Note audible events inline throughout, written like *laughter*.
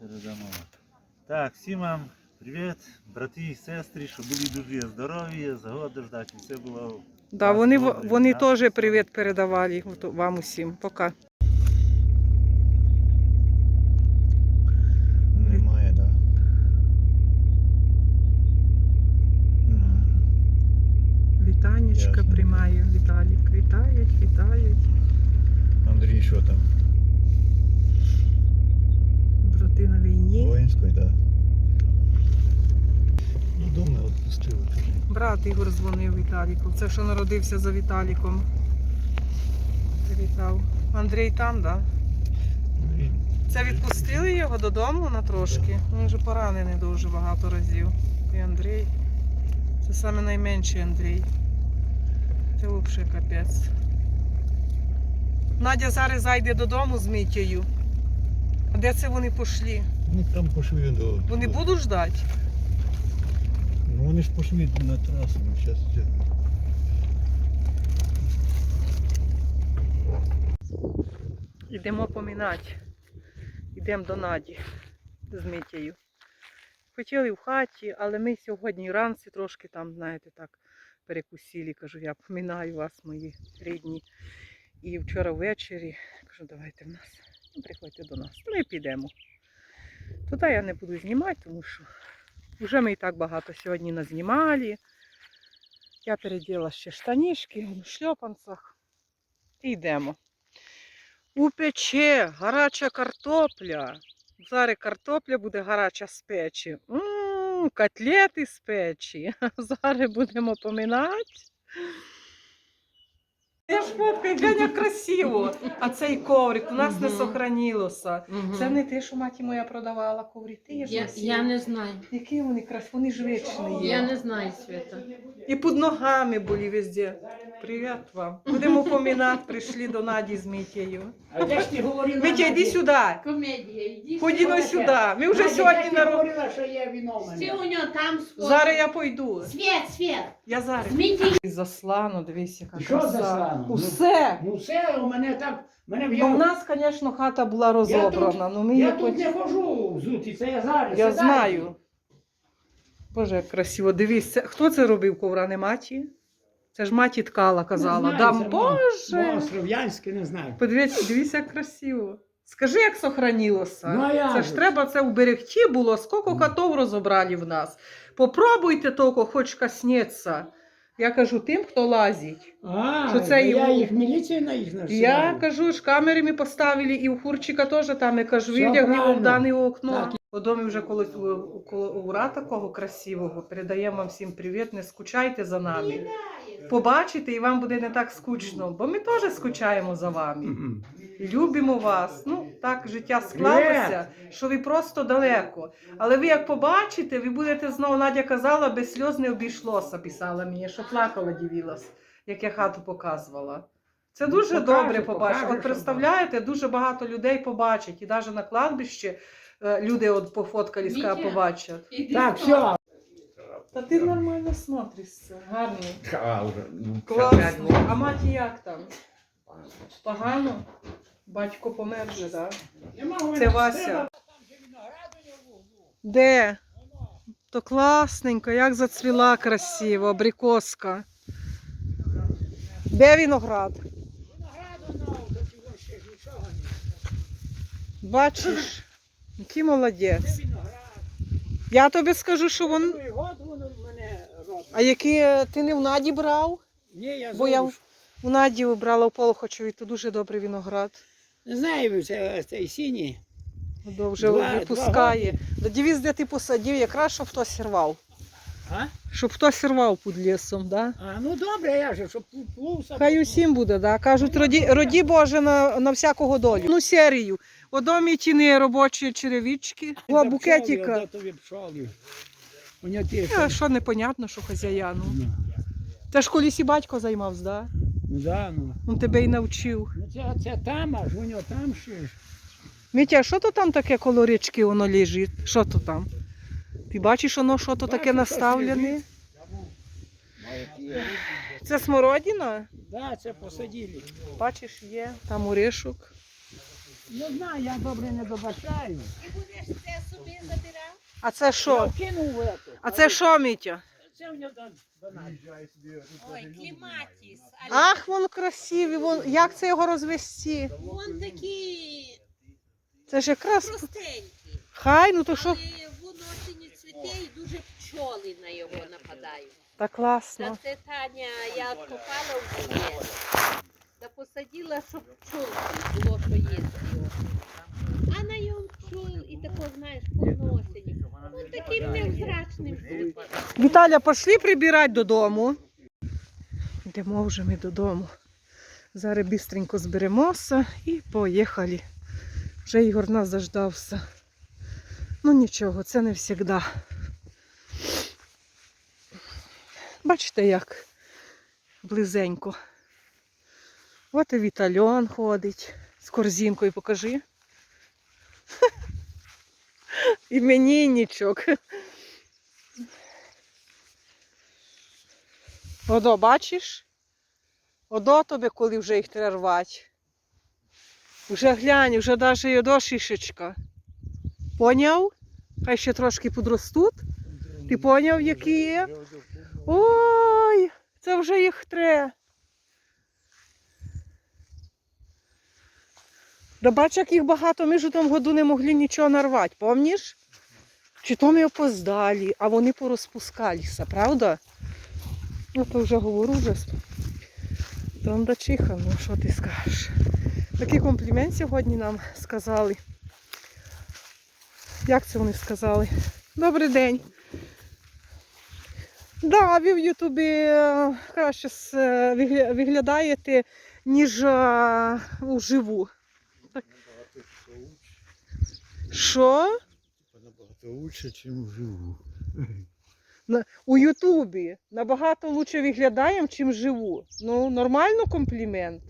Передамо. Так, всім вам привіт, брати і сестри, щоб були дуже здорові, згоди ждати, все було. Да, вони, вони теж привіт передавали вам усім. Пока. Війні. Воїнської. Ну, дома відпустили. Брат Ігор дзвонив Віталіку. Це що народився за Віталіком. Привітав. Андрій там, так? Да? Це відпустили його додому на трошки. Він вже поранений дуже багато разів. І Андрій. Це саме найменший Андрій. Це взагалі капець. Надя зараз зайде додому з Мітєю. А де це вони пішли? Вони там пішли до. Вони будуть ждати? Ну вони ж пішли на трасу, ну зараз. Йдемо помінати. Йдемо до Наді з Мітєю. Хотіли в хаті, але ми сьогодні вранці трошки там, знаєте, так перекусили. Кажу, я помінаю вас, мої рідні. І вчора ввечері кажу, давайте в нас. Ну, приходьте до нас. Ми підемо. Туди я не буду знімати, тому що вже ми і так багато сьогодні назнімали. Я переділа ще штанішки в шльопанцях. І йдемо. У пече гаряча картопля. Зараз картопля буде гаряча з печі. М, котлети з печі. *laughs* Зараз будемо поминати. Я ж фоткаю, глянь, як красиво. А цей коврик у нас не Мгм. сохранилося. Мгм. Це не те, що маті моя продавала коврик. Ти ж я, я не знаю. Які вони красиві, вони ж вічні є. Я не знаю Свята. І під ногами були везде. Привіт вам. Будемо поминати, прийшли до Наді з Мітєю. А де ж ти говорила? Мітя, йди сюди. Комедія, йди. Ходімо сюди. Ми вже Надя, сьогодні де ти на говорила, що є віно в у нього там сходи. Зараз я пойду. Свет, Свет. Я зараз. Змійте. Заслано, дивись, яка Що краса. заслано? Ну, Усе. Ну все, у мене так, мене в Ну, в нас, звісно, хата була розобрана. Ну, ми Я її тут хоч- не хожу взуті, це я зараз. Я сідаю. знаю. Боже, як красиво. Дивись, це... хто це робив ковра, не маті? Це ж маті ткала, казала. Не знаю, Дам це Боже. Мого слов'янське не знаю. Подивіться, дивіться, як красиво. Скажи, як сохранилося. Ну, а як це ж же? треба це уберегти було, скільки котов розібрали в нас. Попробуйте тільки, хоч коснеться. Я кажу тим, хто лазить. А, Що це я йому? їх міліцію на їх. Я кажу, ж камери ми поставили, і у Хурчика теж там, я кажу, Все витягли його в дане окно. Так. У домі вже у, коло ура такого красивого. Передаємо вам всім привіт, не скучайте за нами. Побачите, і вам буде не так скучно, бо ми теж скучаємо за вами. Любимо вас. Ну, так життя склалося, що ви просто далеко. Але ви як побачите, ви будете знову, Надя казала, без сльоз не обійшлося, писала мені, що плакала, дивилась, як я хату показувала. Це Ну, дуже покаже, добре побачити. От представляєте, дуже багато людей побачать, і навіть на кладбищі е, люди от пофоткались, Мітя. побачать. Так, все. Та ти нормально смотришся, гарний. А, вже. ну, Класно. А маті як там? Погано? Батько помер вже, так? Це Вася. Де? То класненько, як зацвіла красиво, абрикоска. Де виноград? Бачиш, який молодець. Я тобі скажу, що він. Год воно в мене робить. А який е, ти не в Наді брав? Ні, я Бо я в- Наді брала у Полохочеві, то дуже добрий виноград. Не знаю, це цей синій. До вже Два- випускає. Да дивись, де ти посадив, якраз щоб хтось рвав. А? Щоб хтось рвав під лісом, да? А, ну добре, я же, щоб плувся. Хай усім буде, да. Кажуть, роді, роді Боже на, на всякого долю. Ну, серію. У домі тіни робочі черевички, два букетика. тобі А що непонятно, що хазяяну. Ну, Та ж колись і батько займався, да? ну, да, ну. Він тебе і навчив. Ну, це, це там, аж у нього там ще ж. Мітя, що то там таке коло річки воно лежить? Що то там? Ти бачиш, воно що то таке наставлене? Це смородина? Да, це посадили. Бачиш, є, там орешок. Ну знаю, я добре не добачаю. Ти будеш це А це що? Я кинув ету. А це що, Мітя? Це в нього до, до нас. Ой, кліматіс. Ах, вон красивий, вон, як це його розвести? Вон такі Це ж якраз. простенькі. Хай, ну то що? Але воно ще не цвіте і дуже пчоли на його нападають. Та Та класно. це Таня, я откопала в землі. Та посадила, щоб пчолки було, що їсти. А на його пчол і тако, знаєш, повносені. Віталя, пішли прибирати додому. Йдемо вже ми додому. Зараз бістренько зберемося і поїхали. Вже Ігор нас заждався. Ну нічого, це не завжди. Бачите, як близенько. От і Вітальон ходить з корзинкою, покажи. *laughs* Іменінничок. Одо, бачиш? Одо тобі, коли вже їх треба рвати. Вже глянь, вже навіть і одо шишечка. Поняв? Хай ще трошки подростуть. Ти поняв, які є? Ой, це вже їх тре. Да бач, як їх багато, ми ж у тому году не могли нічого нарвати, помніш? Чи то ми опоздалі, а вони порозпускалися, правда? Ну, то вже говорю вже. Там до чиха, ну що ти скажеш? Такий комплімент сьогодні нам сказали. Як це вони сказали? Добрий день. Да, ви в Ютубі е, краще е, вигля- виглядаєте, ніж е, уживу. Так. Що? Набагато лучше, ніж вживу. У Ютубі набагато лучше виглядаємо, чим живу. Ну, нормально комплімент.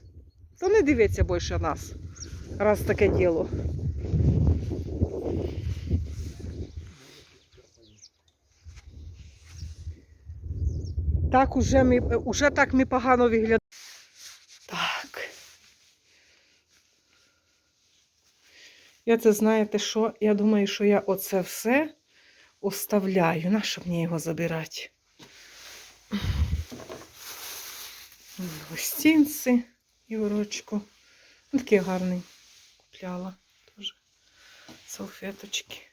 То не дивиться більше нас, раз таке діло. Так уже ми, уже так ми погано виглядаємо. Так. Я це знаєте що? Я думаю, що я оце все оставляю. Нащо мені його забирати? Гостинці і урочку. Такий гарний купляла теж салфеточки.